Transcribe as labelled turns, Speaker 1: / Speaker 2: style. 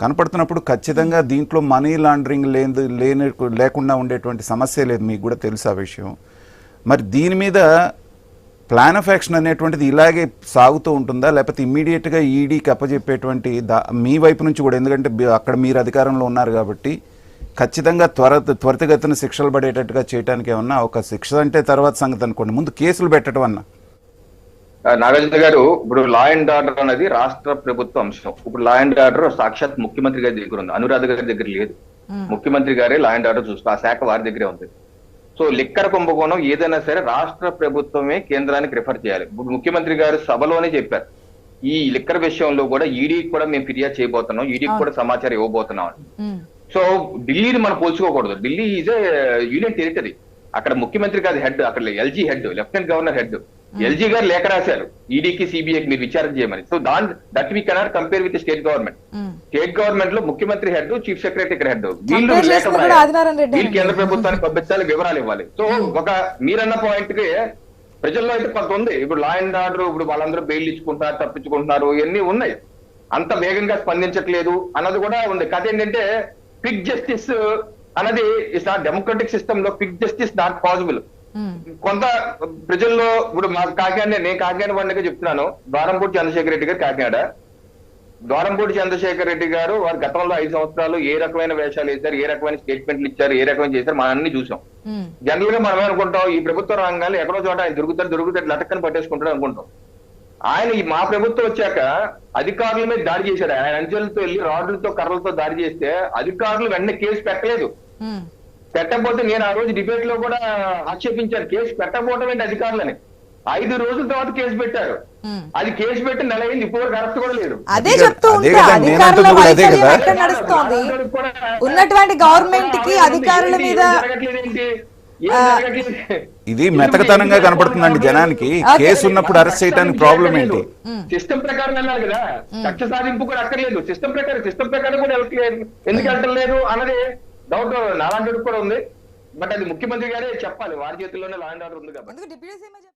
Speaker 1: కనపడుతున్నప్పుడు ఖచ్చితంగా దీంట్లో money laundering లేదు లేని లేకుండా ఉండేటువంటి సమస్య లేదు. మీకు కూడా తెలుసు ఆ విషయం. మరి దీని మీద ప్లాన్ ఆఫ్ యాక్షన్ అనేటువంటిది ఇలాగే సాగుతూ ఉంటుందా? లేకపోతే ఇమ్మీడియట్గా ఈడీకి అప్పచెప్పేటువంటి దా మీ వైపు నుంచి కూడా ఎందుకంటే అక్కడ మీరు అధికారంలో ఉన్నారు కాబట్టి ఖచ్చితంగా త్వర త్వరితగతిన శిక్షలు పడేటట్టుగా చేయడానికి ఏమన్నా ఒక శిక్ష అంటే తర్వాత సంగతి అనుకోండి. ముందు కేసులు పెట్టడం అన్నా.
Speaker 2: నాగార్జున గారు ఇప్పుడు లా అండ్ ఆర్డర్ అనేది రాష్ట్ర ప్రభుత్వ అంశం. ఇప్పుడు లా అండ్ ఆర్డర్ సాక్షాత్ ముఖ్యమంత్రి గారి దగ్గర ఉంది. అనురాధ గారి దగ్గర లేదు. ముఖ్యమంత్రి గారే లా అండ్ ఆర్డర్ చూస్తారు. ఆ శాఖ వారి దగ్గరే ఉంది. సో లిక్కర్ కుంభకోణం ఏదైనా సరే రాష్ట్ర ప్రభుత్వమే కేంద్రానికి రిఫర్ చేయాలి. ఇప్పుడు ముఖ్యమంత్రి గారు సభలోనే చెప్పారు. ఈ లిక్కర్ విషయంలో కూడా ఈడీకి కూడా మేము ఫిర్యాదు చేయబోతున్నాం. ఈడీకి కూడా సమాచారం ఇవ్వబోతున్నాం అని. సో ఢిల్లీని మనం పోల్చుకోకూడదు. Delhi is a union territory అక్కడ ముఖ్యమంత్రి కాదు హెడ్ అక్కడ LG head lieutenant governor head LG గారు లేఖ రాశారు. ఈడీకి సిబిఐకి మీరు విచారణ చేయమని. సో దాని that we cannot compare with state government. State గవర్నమెంట్లో ముఖ్యమంత్రి హెడ్ చీఫ్ సెక్రటరీ ఇక్కడ హెడ్. వీళ్ళు కేంద్ర ప్రభుత్వానికి పంపించాలి వివరాలు ఇవ్వాలి. సో ఒక మీరన్న పాయింట్కి ప్రజల్లో అయితే కొంత ఉంది. ఇప్పుడు లా అండ్ ఆర్డర్ ఇప్పుడు వాళ్ళందరూ బెయిల్ ఇచ్చుకుంటారు తప్పించుకుంటున్నారు ఇవన్నీ ఉన్నాయి. అంత వేగంగా స్పందించట్లేదు అన్నది కూడా ఉంది. కథ ఏంటంటే క్విక్ జస్టిస్ అన్నది నాట్ డెమోక్రటిక్ సిస్టమ్లో క్విక్ జస్టిస్ నాట్ పాసిబుల్ కొంత ప్రజల్లో ఇప్పుడు మా కాకినాడ నేను కాకినాడ పండుగ చెప్తున్నాను. ద్వారంపూడి చంద్రశేఖర్ రెడ్డి గారు కాకినాడ. ద్వారంపూడి చంద్రశేఖర్ రెడ్డి గారు వారు గతంలో ఐదు సంవత్సరాలు ఏ రకమైన వేషాలు వేశారు ఏ రకమైన స్టేట్మెంట్లు ఇచ్చారు ఏ రకమైన చేశారు మనం అన్ని చూసాం. జనరల్గా మనం అనుకుంటాం ఈ ప్రభుత్వ రంగాలు ఎక్కడో చోట ఆయన దొరుకుతారు దొరుకుతారు లటక్కని పట్టేసుకుంటాడు అనుకుంటాం. ఆయన ఈ మా ప్రభుత్వం వచ్చాక అధికారుల మీద దాడి చేశాడు. ఆయన అంచెలతో వెళ్ళి రాడ్లతో కర్రలతో దాడి చేస్తే అధికారులు వెంటనే కేసు పెట్టలేదు. పెట్టకపోతే నేను ఆ రోజు డిబేట్లో కూడా ఆక్షేపించాను. కేసు పెట్టకపోవడం ఏంటి అధికారులని? ఐదు రోజుల తర్వాత కేసు పెట్టారు. అది కేసు పెట్టి నెల అయింది ఇప్పుడు అరెస్ట్ కూడా లేదు.
Speaker 3: అదే చెప్తూ ఉంటా. అధికారుల వైఫల్యం. ఎక్కడ నడుస్తోంది? ఉన్నటువంటి గవర్నమెంట్కి
Speaker 2: ఏం
Speaker 3: అధికారుల? మీద?
Speaker 1: ఇది మెతకతనంగా కనపడుతుందండి జనానికి. కేసు ఉన్నప్పుడు అరెస్ట్ చేయడానికి ప్రాబ్లం ఏంటి?
Speaker 2: సిస్టమ్ ప్రకారం వెళ్ళాలి కదా. కక్ష సాధింపు కూడా అక్కర్లేదు. సిస్టమ్ ప్రకారం సిస్టమ్ ప్రకారం కూడా ఎందుకు వెళ్ళట్లేదు అన్నది డౌట్ నాలాంటి కూడా ఉంది. బట్ అది ముఖ్యమంత్రి గారే చెప్పాలి. వారి చేతిలోనే లా అండ్ ఆర్డర్ ఉంది కాబట్టి.